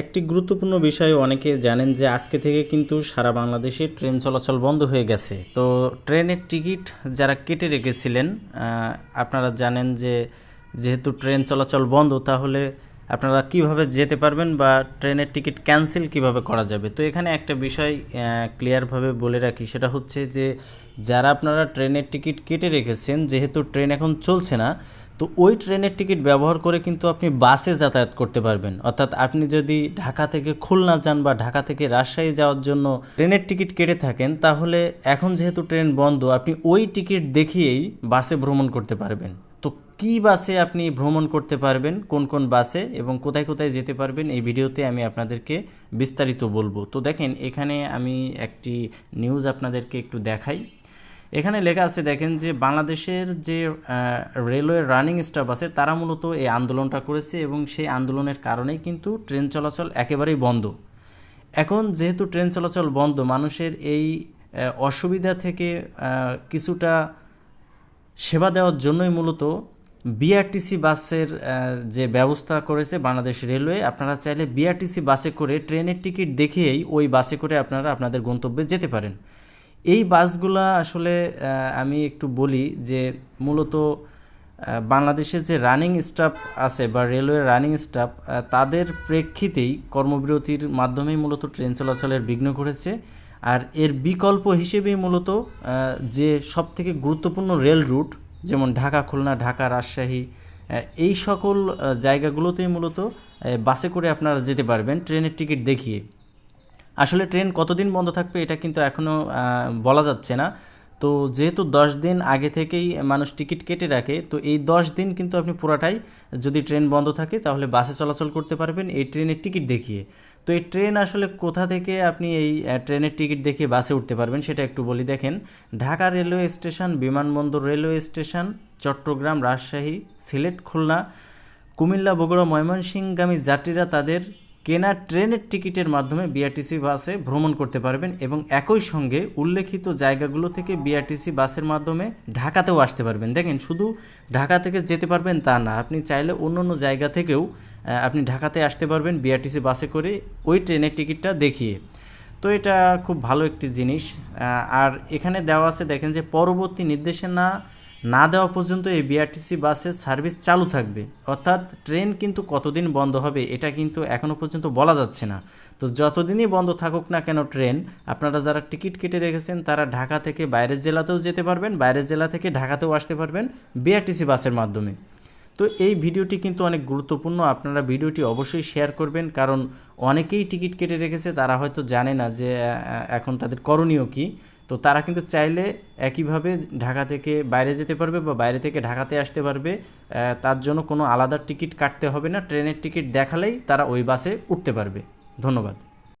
একটি গুরুত্বপূর্ণ বিষয়, অনেকে জানেন যে আজকে থেকে কিন্তু সারা বাংলাদেশে ট্রেন চলাচল বন্ধ হয়ে গেছে। তো ট্রেনের টিকিট যারা কেটে রেখেছিলেন আপনারা জানেন যে যেহেতু ট্রেন চলাচল বন্ধ, তাহলে আপনারা কীভাবে যেতে পারবেন বা ট্রেনের টিকিট ক্যান্সেল কীভাবে করা যাবে? তো এখানে একটা বিষয় ক্লিয়ারভাবে বলে রাখি, সেটা হচ্ছে যে যারা আপনারা ট্রেনের টিকিট কেটে রেখেছেন, যেহেতু ট্রেন এখন চলছে না, তো ওই ট্রেনের টিকিট ব্যবহার করে কিন্তু আপনি বাসে যাতায়াত করতে পারবেন। অর্থাৎ আপনি যদি ঢাকা থেকে খুলনা যান বা ঢাকা থেকে রাজশাহী যাওয়ার জন্য ট্রেনের টিকিট কেটে থাকেন, তাহলে এখন যেহেতু ট্রেন বন্ধ, আপনি ওই টিকিট দেখিয়েই বাসে ভ্রমণ করতে পারবেন। কি বাসে আপনি ভ্রমণ করতে পারবেন, কোন কোন বাসে এবং কোথায় কোথায় যেতে পারবেন, এই ভিডিওতে আমি আপনাদেরকে বিস্তারিত বলব। তো দেখেন, এখানে আমি একটি নিউজ আপনাদেরকে একটু দেখাই। এখানে লেখা আছে, দেখেন যে বাংলাদেশের যে রেলওয়ে রানিং স্টাফ আছে, তারা মূলত এই আন্দোলনটা করেছে এবং সেই আন্দোলনের কারণেই কিন্তু ট্রেন চলাচল একেবারেই বন্ধ। এখন যেহেতু ট্রেন চলাচল বন্ধ, মানুষের এই অসুবিধা থেকে কিছুটা সেবা দেওয়ার জন্যই মূলত বিআরটিসি বাসের যে ব্যবস্থা করেছে বাংলাদেশ রেলওয়ে, আপনারা চাইলে বিআরটিসি বাসে করে ট্রেনের টিকিট দেখিয়েই ওই বাসে করে আপনারা আপনাদের গন্তব্যে যেতে পারেন। এই বাসগুলা আসলে আমি একটু বলি যে মূলত বাংলাদেশের যে রানিং স্টাফ আছে বা রেলওয়ে রানিং স্টাফ তাদের প্রেক্ষিতেই কর্মবিরতির মাধ্যমেই মূলত ট্রেন চলাচলের বিঘ্ন ঘটেছে। আর এর বিকল্প হিসেবেই মূলত যে সবথেকে গুরুত্বপূর্ণ রেল রুট যেমন ঢাকা, খুলনা, ঢাকা, রাজশাহী এই সকল জায়গাগুলোতেই মূলত বাসে করে আপনারা যেতে পারবেন ট্রেনের টিকিট দেখিয়ে। আসলে ট্রেন কতদিন বন্ধ থাকবে এটা কিন্তু এখনও বলা যাচ্ছে না। তো যেহেতু দশ দিন আগে থেকেই মানুষ টিকিট কেটে রাখে, তো এই দশ দিন কিন্তু আপনি পুরাটাই যদি ট্রেন বন্ধ থাকে তাহলে বাসে চলাচল করতে পারবেন, এই ট্রেনের টিকিট দেখিয়ে। তো এই ট্রেন আসলে কোথা থেকে আপনি এই ট্রেনের টিকিট দেখে বাসে উঠতে পারবেন সেটা একটু বলি দেখেন। ঢাকা রেলওয়ে স্টেশন, বিমানবন্দর রেলওয়ে স্টেশন, চট্টগ্রাম, রাজশাহী, সিলেট, খুলনা, কুমিল্লা, বগুড়া ময়মনসিংগামী যাত্রীরা তাদের কেনা ট্রেনের টিকিটের মাধ্যমে বিআরটিসি বাসে ভ্রমণ করতে পারবেন এবং একই সঙ্গে উল্লেখিত জায়গাগুলো থেকে বিআরটিসি বাসের মাধ্যমে ঢাকাতেও আসতে পারবেন। দেখেন, শুধু ঢাকা থেকে যেতে পারবেন তা না, আপনি চাইলে অন্য অন্য জায়গা থেকেও আপনি ঢাকাতে আসতে পারবেন বিআরটিসি বাসে করে ওই ট্রেনের টিকিটটা দেখিয়ে। তো এটা খুব ভালো একটি জিনিস। আর এখানে দেওয়া আছে, দেখেন যে পরবর্তী নির্দেশনা না দেওয়া পর্যন্ত এই বিআরটিসি বাসের সার্ভিস চালু থাকবে। অর্থাৎ ট্রেন কিন্তু কতদিন বন্ধ হবে এটা কিন্তু এখনও পর্যন্ত বলা যাচ্ছে না। তো যতদিনই বন্ধ থাকুক না কেন ট্রেন, আপনারা যারা টিকিট কেটে রেখেছেন, তারা ঢাকা থেকে বাইরের জেলাতেও যেতে পারবেন, বাইরের জেলা থেকে ঢাকাতেও আসতে পারবেন বিআরটিসি বাসের মাধ্যমে। তো এই ভিডিওটি কিন্তু অনেক গুরুত্বপূর্ণ, আপনারা ভিডিওটি অবশ্যই শেয়ার করবেন, কারণ অনেকেই টিকিট কেটে রেখেছে, তারা হয়তো জানে না যে এখন তাদের করণীয় কী। তো তারা কিন্তু চাইলে একইভাবে ঢাকা থেকে বাইরে যেতে পারবে বা বাইরে থেকে ঢাকাতে আসতে পারবে। তার জন্য কোনো আলাদা টিকিট কাটতে হবে না। ট্রেনের টিকিট দেখালেই তারা ওই বাসে উঠতে পারবে। ধন্যবাদ।